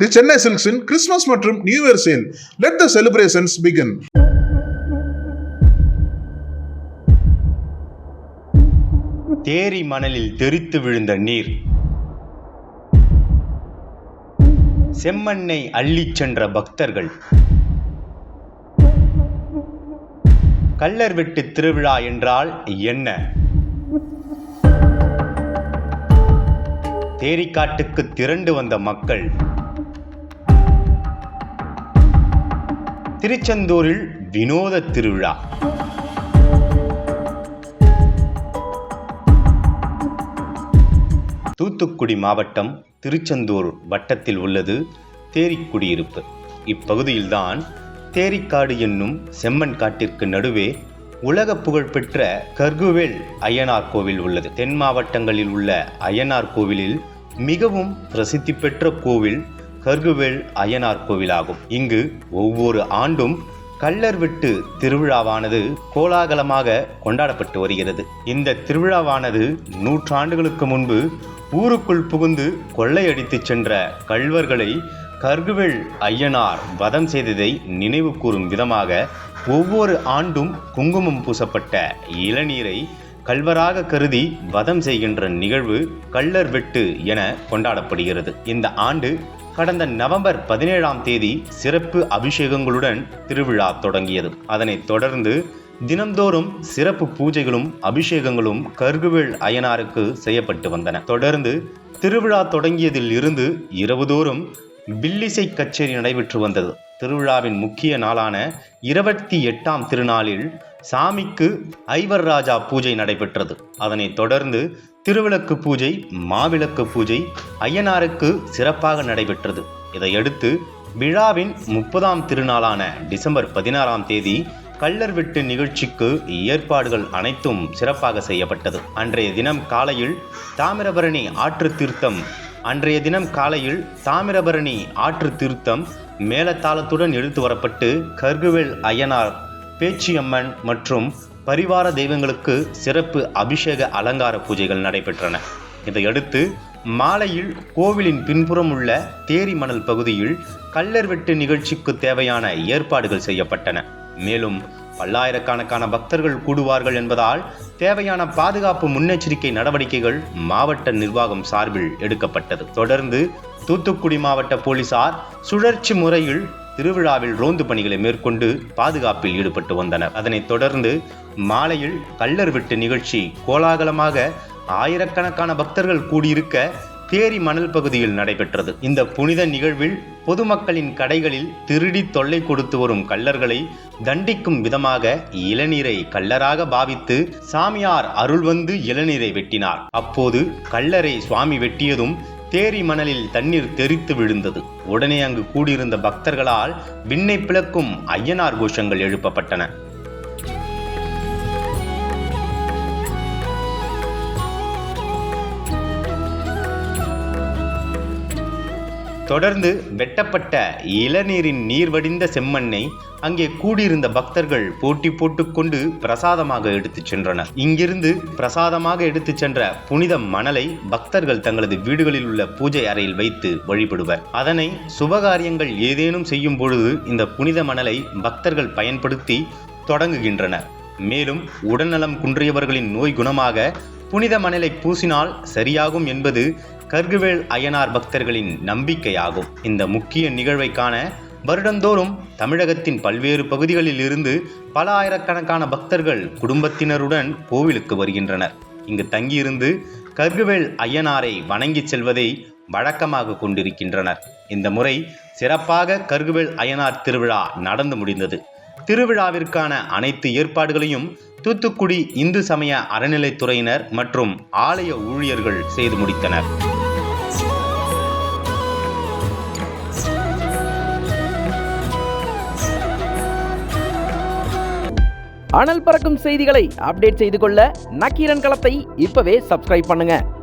தி சென்னை சில்க்ஸின் கிறிஸ்துமஸ் மற்றும் new year sale let the celebrations begin தேரி மணலில் தெரித்து விழுந்த நீர். செம்மண்ணை அள்ளிச் சென்ற பக்தர்கள். கள்ளர் வெட்டு திருவிழா என்றால் என்ன? தேரிக்காட்டுக்கு திரண்டு வந்த மக்கள். திருச்செந்தூரில் வினோத திருவிழா. தூத்துக்குடி மாவட்டம் திருச்செந்தூர் வட்டத்தில் உள்ளது தேரிக்குடியிருப்பு. இப்பகுதியில்தான் தேரிக்காடு என்னும் செம்மண் காட்டிற்கு நடுவே உலக புகழ்பெற்ற கர்குவேல் அய்யனார் கோவில் உள்ளது. தென் மாவட்டங்களில் உள்ள அய்யனார் கோவிலில் மிகவும் பிரசித்தி பெற்ற கோவில் கர்குவேல் அய்யனார் கோவிலாகும். இங்கு ஒவ்வொரு ஆண்டும் கள்ளர் விட்டு திருவிழாவானது கோலாகலமாக கொண்டாடப்பட்டு வருகிறது. இந்த திருவிழாவானது நூற்றாண்டுகளுக்கு முன்பு ஊருக்குள் புகுந்து கொள்ளையடித்துச் சென்ற கள்வர்களை கர்குவெள் ஐயனார் வதம் செய்ததை நினைவு கூறும் விதமாக ஒவ்வொரு ஆண்டும் குங்குமம் பூசப்பட்ட இளநீரை கல்வராக கருதி வதம் செய்கின்ற நிகழ்வு கள்ளர் வெட்டு என கொண்டாடப்படுகிறது. இந்த ஆண்டு கடந்த நவம்பர் பதினேழாம் தேதி சிறப்பு அபிஷேகங்களுடன் திருவிழா தொடங்கியது. அதனைத் தொடர்ந்து தினம்தோறும் சிறப்பு பூஜைகளும் அபிஷேகங்களும் கருகுவேள் அய்யனாருக்கு செய்யப்பட்டு வந்தன. தொடர்ந்து திருவிழா தொடங்கியதில் இருந்து இரவுதோறும் வில்லிசை கச்சேரி நடைபெற்று வந்தது. திருவிழாவின் முக்கிய நாளான இருபத்தி எட்டாம் திருநாளில் சாமிக்கு ஐவர் ராஜா பூஜை நடைபெற்றது. அதனைத் தொடர்ந்து திருவிளக்கு பூஜை மாவிளக்கு பூஜை ஐயனாருக்கு சிறப்பாக நடைபெற்றது. இதையடுத்து விழாவின் முப்பதாம் திருநாளான டிசம்பர் பதினாறாம் தேதி கள்ளர் வெட்டு நிகழ்ச்சிக்கு ஏற்பாடுகள் அனைத்தும் சிறப்பாக செய்யப்பட்டது. அன்றைய தினம் காலையில் தாமிரபரணி ஆற்று தீர்த்தம் அன்றைய தினம் காலையில் தாமிரபரணி ஆற்று தீர்த்தம் மேலத்தாளத்துடன் எடுத்து வரப்பட்டு கர்குவேல் அய்யனார் பேச்சியம்மன் மற்றும் பரிவார தெய்வங்களுக்கு சிறப்பு அபிஷேக அலங்கார பூஜைகள் நடைபெற்றன. இதையடுத்து மாலையில் கோவிலின் பின்புறம் உள்ள தேரி மணல் பகுதியில் கள்ளர் வெட்டு நிகழ்ச்சிக்கு தேவையான ஏற்பாடுகள் செய்யப்பட்டன. மேலும் பல்லாயிரக்கணக்கான பக்தர்கள் கூடுவார்கள் என்பதால் தேவையான பாதுகாப்பு முன்னெச்சரிக்கை நடவடிக்கைகள் மாவட்ட நிர்வாகம் சார்பில் எடுக்கப்பட்டது. தொடர்ந்து தூத்துக்குடி மாவட்ட போலீசார் சுழற்சி முறையில் திருவிழாவில் ரோந்து பணிகளை மேற்கொண்டு பாதுகாப்பில் ஈடுபட்டு வந்தனர். அதனைத் தொடர்ந்து மாலையில் கள்ளர் வெட்டு நிகழ்ச்சி கோலாகலமாக ஆயிரக்கணக்கான பக்தர்கள் கூடியிருக்க தேரி மணல் பகுதியில் நடைபெற்றது. இந்த புனித நிகழ்வில் பொதுமக்களின் கடைகளில் திருடி தொல்லை கொடுத்து வரும் கள்ளர்களை தண்டிக்கும் விதமாக இளநீரை கள்ளராக பாவித்து சாமியார் அருள் வந்து இளநீரை வெட்டினார். அப்போது கள்ளரை சுவாமி வெட்டியதும் தேரி மணலில் தண்ணீர் தெரித்து விழுந்தது. உடனே அங்கு கூடியிருந்த பக்தர்களால் விண்ணை பிளக்கும் ஐயனார் கோஷங்கள் எழுப்பப்பட்டன. தொடர்ந்து வெட்டப்பட்ட இளநீரின் நீர் வடிந்த செம்மண்ணை அங்கே கூடியிருந்த பக்தர்கள் போட்டி போட்டுக்கொண்டு பிரசாதமாக எடுத்துச் சென்றனர். இங்கிருந்து பிரசாதமாக எடுத்துச் சென்ற புனித மணலை பக்தர்கள் தங்களது வீடுகளில் உள்ள பூஜை அறையில் வைத்து வழிபடுவர். அதனை சுபகாரியங்கள் ஏதேனும் செய்யும் பொழுது இந்த புனித மணலை பக்தர்கள் பயன்படுத்தி தொடங்குகின்றனர். மேலும் உடல்நலம் குன்றியவர்களின் நோய் குணமாக புனித மணலை பூசினால் சரியாகும் என்பது கர்குவேல் அய்யனார் பக்தர்களின் நம்பிக்கையாகும். இந்த முக்கிய நிகழ்வை காண வருடந்தோறும் தமிழகத்தின் பல்வேறு பகுதிகளில் இருந்து பல ஆயிரக்கணக்கான பக்தர்கள் குடும்பத்தினருடன் கோவிலுக்கு வருகின்றனர். இங்கு தங்கியிருந்து கர்குவேல் அய்யனாரை வணங்கிச் செல்வதை வழக்கமாக கொண்டிருக்கின்றனர். இந்த முறை சிறப்பாக கர்குவேல் அய்யனார் திருவிழா நடந்து முடிந்தது. திருவிழாவிற்கான அனைத்து ஏற்பாடுகளையும் தூத்துக்குடி இந்து சமய அறநிலைத்துறையினர் மற்றும் ஆலய ஊழியர்கள் செய்து முடித்தனர். அனல் பறக்கும் செய்திகளை அப்டேட் செய்து கொள்ள நக்கீரன் களத்தை இப்பவே சப்ஸ்கிரைப் பண்ணுங்க.